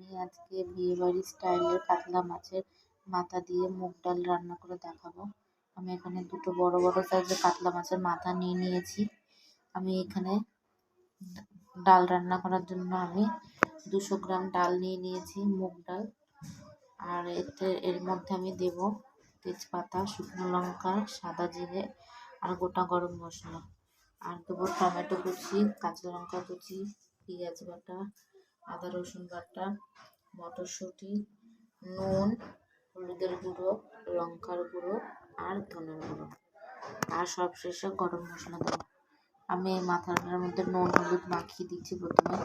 আমি আজকে বিয়েবাড়ির স্টাইলের কাতলা মাছের মাথা দিয়ে মুগ ডাল রান্না করে দেখাবো। আমি এখানে দুটো বড় বড় সাইজের কাতলা মাছের মাথা নিয়ে নিয়েছি। আমি এখানে ডাল রান্না করার জন্য আমি দুশো গ্রাম ডাল নিয়ে নিয়েছি, মুগ ডাল। আর এতে, এর মধ্যে আমি দেব তেজপাতা, শুকনো লঙ্কা, সাদা জিরে আর গোটা গরম মশলা। আর দেবো টমেটো কুচি, কাঁচা লঙ্কা কুচি, পেঁয়াজ বাটা আদা, রসুন বাটা, মটরশুঁটি, নুন, হলুদের গুঁড়ো, লঙ্কার গুঁড়ো আর ধনের গুঁড়ো। আর সবশেষে গরম মশলা দেবো। আমি এই মাথাটার মধ্যে নুন, হলুদ মাখিয়ে দিচ্ছি প্রথমে।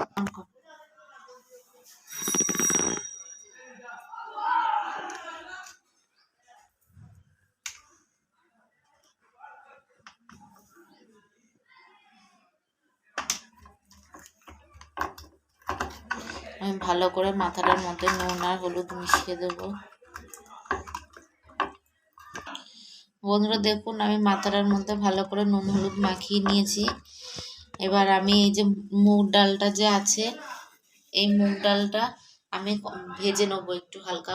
আমি ভালো করে মাথাটার মধ্যে নুন আর হলুদ মিশিয়ে দেব। বন্ধুরা, দেখুন, আমি মাথাটার মধ্যে ভালো করে নুন হলুদ মাখিয়ে নিয়েছি। এবার আমি এই যে মুগ ডালটা যে আছে, এই মুগ ডালটা আমি ভেজে নেব একটু হালকা।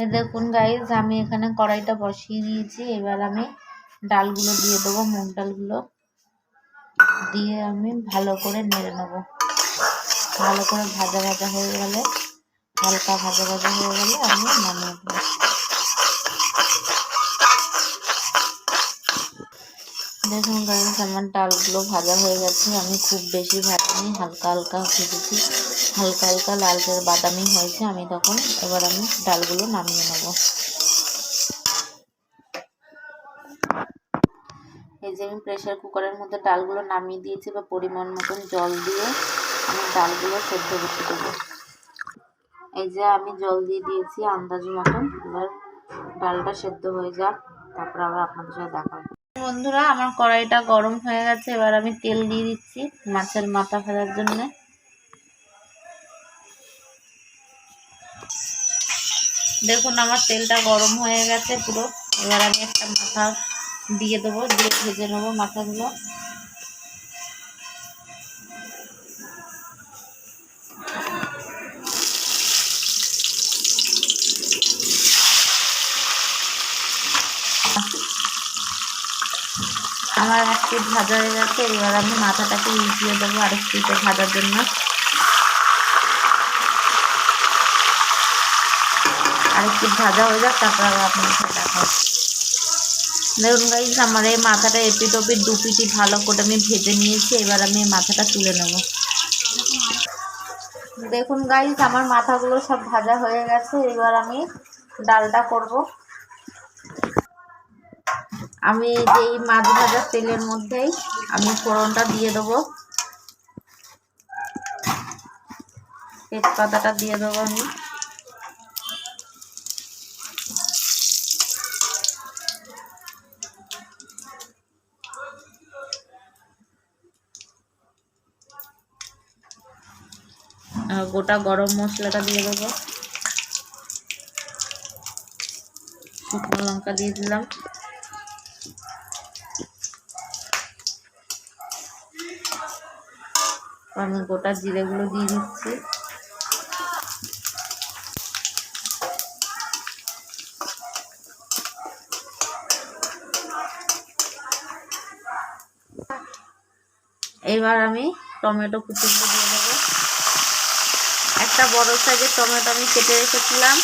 এই দেখুন গাইজ আমি এখানে কড়াইটা বসিয়ে দিয়েছি এবার আমি ডালগুলো দিয়ে দেবো, মুগ ডালগুলো। দিয়ে আমি ভালো করে নেড়ে নেব। ভালো করে ভাজা ভাজা হয়ে গেলে, হালকা ভাজা ভাজা হয়ে গেলে আমি নামিয়ে দেবো। দেখুন গাইস আমার ডালগুলো ভাজা হয়ে গেছে। আমি খুব বেশি ভাজিনি, হালকা হালকা ভেজেছি হালকা হালকা লাল লালচের বাদামি হয়েছে। আমি তখন এবার আমি ডালগুলো নামিয়ে নেব। এই যে আমি প্রেশার কুকারের মধ্যে ডালগুলো নামিয়ে দিয়েছি বা পরিমাণ মতন জল দিয়ে ডালগুলো সেদ্ধ করতে দেবো। এই যে আমি জল দিয়ে দিয়েছি আন্দাজ মতন। এবার ডালটা সেদ্ধ হয়ে যাক, তারপর আবার আপনাদের সাথে দেখাবো বন্ধুরা, আমার কড়াইটা গরম হয়ে গেছে, এবার আমি তেল দিয়ে দিচ্ছি মাছের মাথা ফেলার জন্য। দেখুন, আমার তেলটা গরম হয়ে গেছে পুরো। এবার আমি একটা মাথা দিয়ে দেবো, দিয়ে ভেজে নেব মাথাগুলো। আমার এক পিঠ ভাজা হয়ে গেছে, এবার আমি মাথাটাকে উল্টিয়ে দেবো আরেক পিঠে ভাজার জন্য। আরেক পিঠ ভাজা হয়ে যাক, তারপর আবার আপনার দেখা দেখুন গাইজ আমার এই মাথাটা এপিট দু পিটি ভালো করে আমি ভেজে নিয়েছি, এবার আমি মাথাটা তুলে নেব। দেখুন গাইজ আমার মাথাগুলো সব ভাজা হয়ে গেছে, এবার আমি ডালটা করব। আমি যেই মাছ ভাজার তেলের মধ্যেই আমি ফোড়নটা দিয়ে দেবো। তেজপাতাটা দিয়ে দেবো আমি। গোটা গরম মশলাটা দিয়ে দেবো। শুকনো লঙ্কা দিয়ে দিলাম। আমি গোটা জিরেগুলো দিয়ে দিচ্ছি। এবার আমি টমেটো কুচিগুলো দিয়ে দেবো। একটা বড় সাইজের টমেটো আমি কেটে রেখেছিলাম।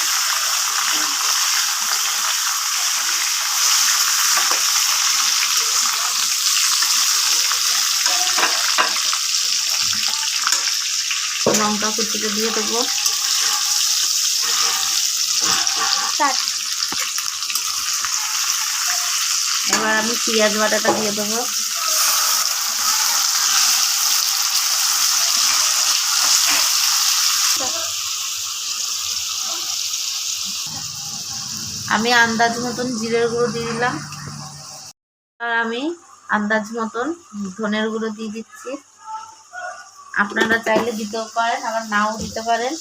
কুচিটা দিয়ে দেবো। এবার আমি পেঁয়াজ বাটাটা দিয়ে দেবো। আমি আন্দাজ মতন জিরের গুঁড়ো দিয়ে দিলাম। আর আমি আন্দাজ মতন ধনের গুঁড়ো দিয়ে দিচ্ছি। আপনারা চাইলে দিতেও পারেন, আবার নাও দিতে পারেন।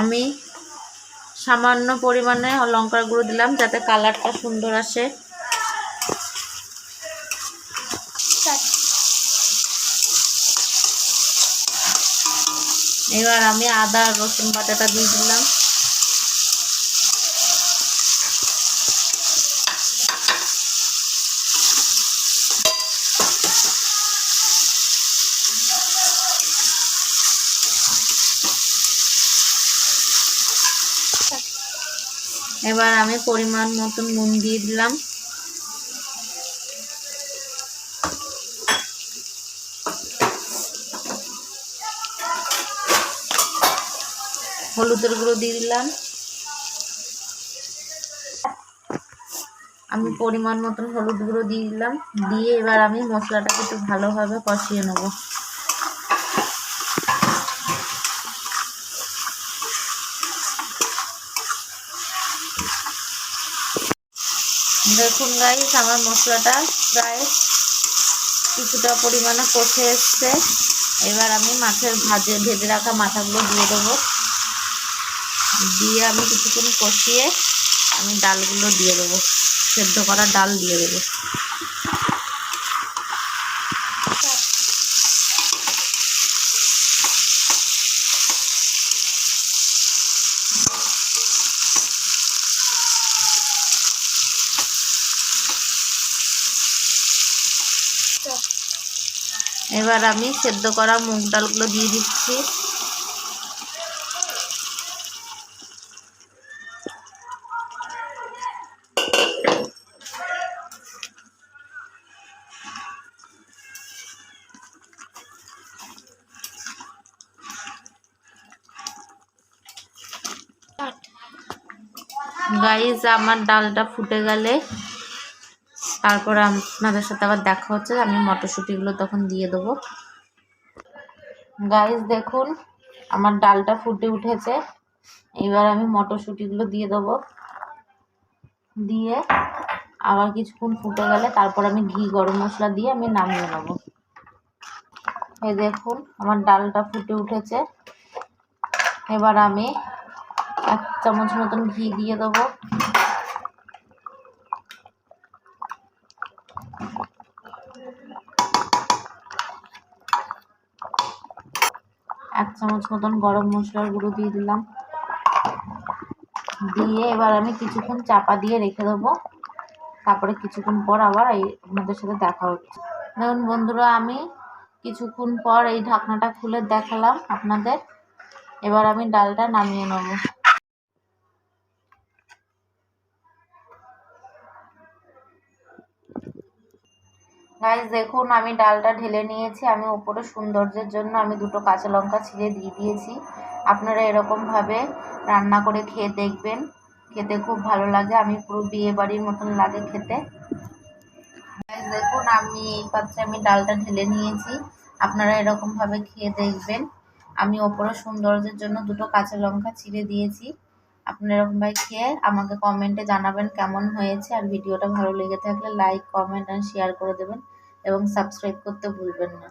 আমি সামান্য পরিমাণে লঙ্কার গুঁড়ো দিলাম, যাতে কালারটা সুন্দর আসে। এবার আমি আদা রসুন বাটাটা দিয়ে দিলাম। এবার আমি পরিমাণ মতন নুন দিয়ে দিলাম। হলুদের গুঁড়ো দিয়ে দিলাম। আমি পরিমাণ মতন হলুদ গুঁড়ো দিয়ে দিলাম। দিয়ে এবার আমি মশলাটাকে একটু ভালোভাবে কষিয়ে নেব। দেখুন গাইস আমার মশলাটা প্রায় কিছুটা পরিমাণে কষে এসছে। এবার আমি মাছের ভাজে, ভেজে রাখা মাথাগুলো দিয়ে দেবো। দিয়ে আমি কিছুক্ষণ কষিয়ে আমি ডালগুলো দিয়ে দেবো। সেদ্ধ করা ডাল দিয়ে দেবো। এবার আমি সেদ্ধ করা মুগ ডালগুলো দিয়ে দিচ্ছি। গাইজ আমার ডালটা ফুটে গেলে তারপর আপনাদের সাথে আবার দেখা হচ্ছে, আমি মটরশুঁটিগুলো তখন দিয়ে দেবো। গাইজ দেখুন, আমার ডালটা ফুটে উঠেছে। এবার আমি মটরশুঁটিগুলো দিয়ে দেবো। দিয়ে আবার কিছুক্ষণ ফুটে গেলে তারপর আমি ঘি, গরম মশলা দিয়ে আমি নামিয়ে নেব। এই দেখুন, আমার ডালটা ফুটে উঠেছে। এবার আমি চামচ মতন ঘি দিয়ে দেবো। এক চামচ মতন গরম মশলার গুঁড়ো দিয়ে দিলাম। দিয়ে এবার আমি কিছুক্ষণ চাপা দিয়ে রেখে দেবো। তারপরে কিছুক্ষণ পর আবার এই আপনাদের সাথে দেখা হচ্ছে। দেখুন বন্ধুরা, আমি কিছুক্ষণ পর এই ঢাকনাটা খুলে দেখালাম আপনাদের। এবার আমি ডালটা নামিয়ে নেব। গাইজ দেখুন, আমি ডালটা ঢেলে নিয়েছি। আমি উপরে সৌন্দর্যের জন্য আমি দুটো কাঁচা লঙ্কা ছিঁড়ে দিয়ে দিয়েছি। আপনারা এরকমভাবে রান্না করে খেয়ে দেখবেন। খেতে খুব ভালো লাগে। আমি পুরো বিয়ে বাড়ির মতন লাগে খেতে। দেখুন, আমি এই পাত্রে আমি ডালটা ঢেলে নিয়েছি। আপনারা এরকমভাবে খেয়ে দেখবেন। আমি ওপরে সৌন্দর্যের জন্য দুটো কাঁচা লঙ্কা ছিঁড়ে দিয়েছি। আপনারা এরকমভাবে খেয়ে আমাকে কমেন্টে জানাবেন কেমন হয়েছে আর ভিডিওটা ভালো লেগে থাকলে লাইক কমেন্ট অ্যান্ড শেয়ার করে দেবেন এবং সাবস্ক্রাইব করতে ভুলবেন না।